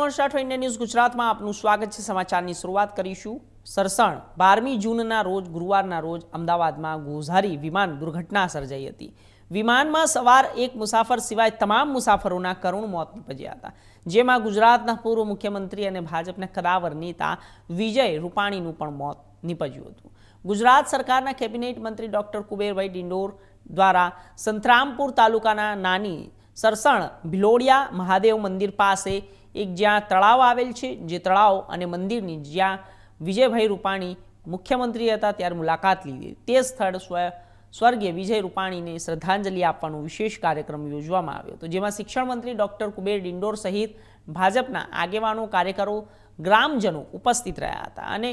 Rathod India news ગુજરાતમાં આપનું સ્વાગત છે. સમાચારની શરૂઆત કરીશું. સરસણ, બારમી જૂનના રોજ, ગુરુવારના રોજ અમદાવાદમાં ગોઝારી વિમાન દુર્ઘટના સર્જાઈ હતી. વિમાનમાં સવાર એક મુસાફર સિવાય તમામ મુસાફરોના કરુણ મોત નીપજ્યા હતા. જેમાં ગુજરાતના પૂર્વ મુખ્યમંત્રી અને ભાજપના કદાવર નેતા વિજય રૂપાણીનું પણ મોત નીપજ્યું હતું. ગુજરાત સરકારના કેબિનેટ મંત્રી ડોક્ટર કુબેરભાઈ ડિંડોર દ્વારા સંતરામપુર તાલુકાના નાની સરસણ ભિલોડિયા મહાદેવ મંદિર પાસે એક જ્યાં તળાવ આવેલ છે, જે તળાવ અને મંદિરની જ્યાં વિજયભાઈ રૂપાણી મુખ્યમંત્રી હતા, ત્યારે મુલાકાત લીધી. તે સ્થળ સ્વ, સ્વર્ગીય વિજય રૂપાણીને શ્રદ્ધાંજલિ આપવાનો વિશેષ કાર્યક્રમ યોજવામાં આવ્યો હતો, જેમાં શિક્ષણ મંત્રી ડૉક્ટર કુબેર ડિંડોર સહિત ભાજપના આગેવાનો, કાર્યકરો, ગ્રામજનો ઉપસ્થિત રહ્યા હતા. અને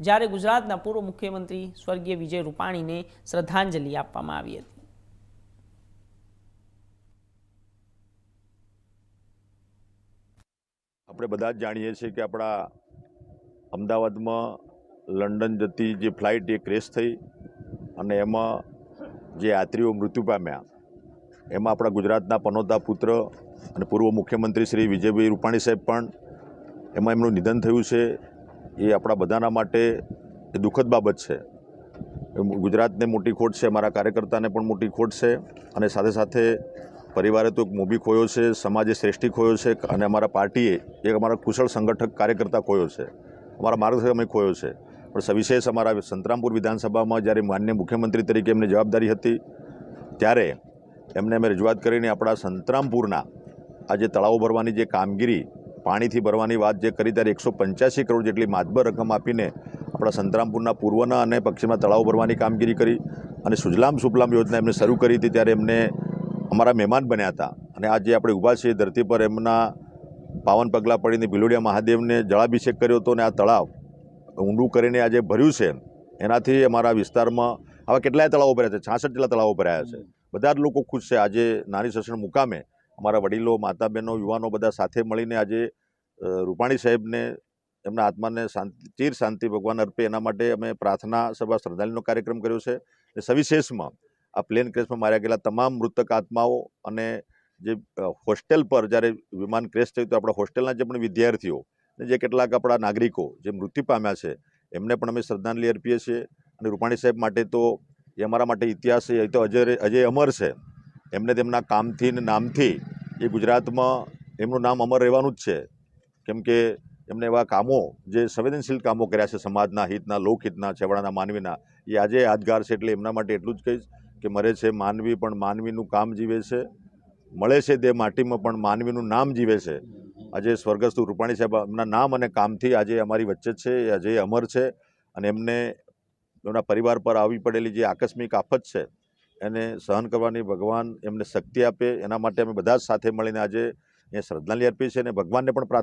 જ્યારે ગુજરાતના પૂર્વ મુખ્યમંત્રી સ્વર્ગીય વિજય રૂપાણીને શ્રદ્ધાંજલિ આપવામાં આવી હતી. આપણે બધા જ જાણીએ છીએ કે આપણા અમદાવાદમાં લંડન જતી જે ફ્લાઇટ એ ક્રેશ થઈ અને એમાં જે યાત્રીઓ મૃત્યુ પામ્યા, એમાં આપણા ગુજરાતના પનોતા પુત્ર અને પૂર્વ મુખ્યમંત્રી શ્રી વિજયભાઈ રૂપાણી સાહેબ પણ એમાં એમનું નિધન થયું છે. એ આપણા બધાના માટે એ દુઃખદ બાબત છે. ગુજરાતને મોટી ખોટ છે, અમારા કાર્યકર્તાને પણ મોટી ખોટ છે અને સાથે સાથે પરિવારે તો એક મોભી ખોયો છે, સમાજે શ્રેષ્ઠી ખોયો છે અને અમારા પાર્ટીએ એક અમારા કુશળ સંગઠક કાર્યકર્તા ખોયો છે. અમારા માર્ગદર્શક અમે ખોયો છે. પણ સવિશેષ અમારા સંતરામપુર વિધાનસભામાં જ્યારે માન્ય મુખ્યમંત્રી તરીકે એમને જવાબદારી હતી, ત્યારે એમને અમે રજૂઆત કરીને આપણા સંતરામપુરના આ જે તળાવો ભરવાની જે કામગીરી, પાણીથી ભરવાની વાત જે કરી ત્યારે એકસો પંચ્યાસી કરોડ જેટલી માતબર રકમ આપીને આપણા સંતરામપુરના પૂર્વના અને પશ્ચિમના તળાવો ભરવાની કામગીરી કરી અને સુજલામ સુફલામ યોજના એમને શરૂ કરી હતી, ત્યારે એમને અમારા મહેમાન બન્યા હતા. અને આજે આપણે ઊભા છીએ ધરતી પર એમના પાવન પગલાં પડીને ભિલોડિયા મહાદેવને જળાભિષેક કર્યો હતો અને આ તળાવ ઊંડું કરીને આજે ભર્યું છે. એનાથી અમારા વિસ્તારમાં આવા કેટલાય તળાવો ભર્યા છે. છાસઠ જેટલા તળાવો ભરાયા છે. બધા જ લોકો ખુશ છે. આજે નાની સસણ મુકામે અમારા વડીલો માતા બહેનો યુવાનો બધા સાથે મળીને આજે રૂપાણી સાહેબને, એમના આત્માને શાંતિ, ચીર શાંતિ ભગવાન અર્પે એના માટે અમે પ્રાર્થના સભા શ્રદ્ધાંજલિનો કાર્યક્રમ કર્યો છે. અને સવિશેષમાં આ પ્લેન ક્રેશમાં માર્યા ગયેલા તમામ મૃતક આત્માઓ અને જે હોસ્ટેલ પર જ્યારે વિમાન ક્રેશ થયું તો આપણા હોસ્ટેલના જે પણ વિદ્યાર્થીઓ અને જે કેટલાક આપણા નાગરિકો જે મૃત્યુ પામ્યા છે, એમને પણ અમે શ્રદ્ધાંજલિ અર્પીએ છીએ. અને રૂપાણી સાહેબ માટે તો એ અમારા માટે ઇતિહાસ એ તો અજય અજય અમર છે. એમને તેમના કામથી ને નામથી એ ગુજરાતમાં એમનું નામ અમર રહેવાનું જ છે. કેમ કે એમને એવા કામો, જે સંવેદનશીલ કામો કર્યા છે સમાજના હિતના, લોકહિતના, છેવાડાના, માનવીના, એ આજે યાદગાર છે એટલે એમના માટે એટલું જ કહીશ. કે મરે છે માનવી પણ માનવીનું કામ જીવે છે, મળે છે તે માટીમાં પણ માનવીનું નામ જીવે છે. આજે સ્વર્ગસ્થ રૂપાણી સાહેબ એમના નામ અને કામથી આજે અમારી વચ્ચે છે એ અજય અમર છે અને એમને એમના પરિવાર પર આવી પડેલી જે આકસ્મિક આફત છે, એને સહન કરવાની ભગવાન એમને શક્તિ આપે. એના માટે અમે બધા સાથે મળીને આજે એ શ્રદ્ધાંજલિ અર્પી છે અને ભગવાનને પણ પ્રાર્થના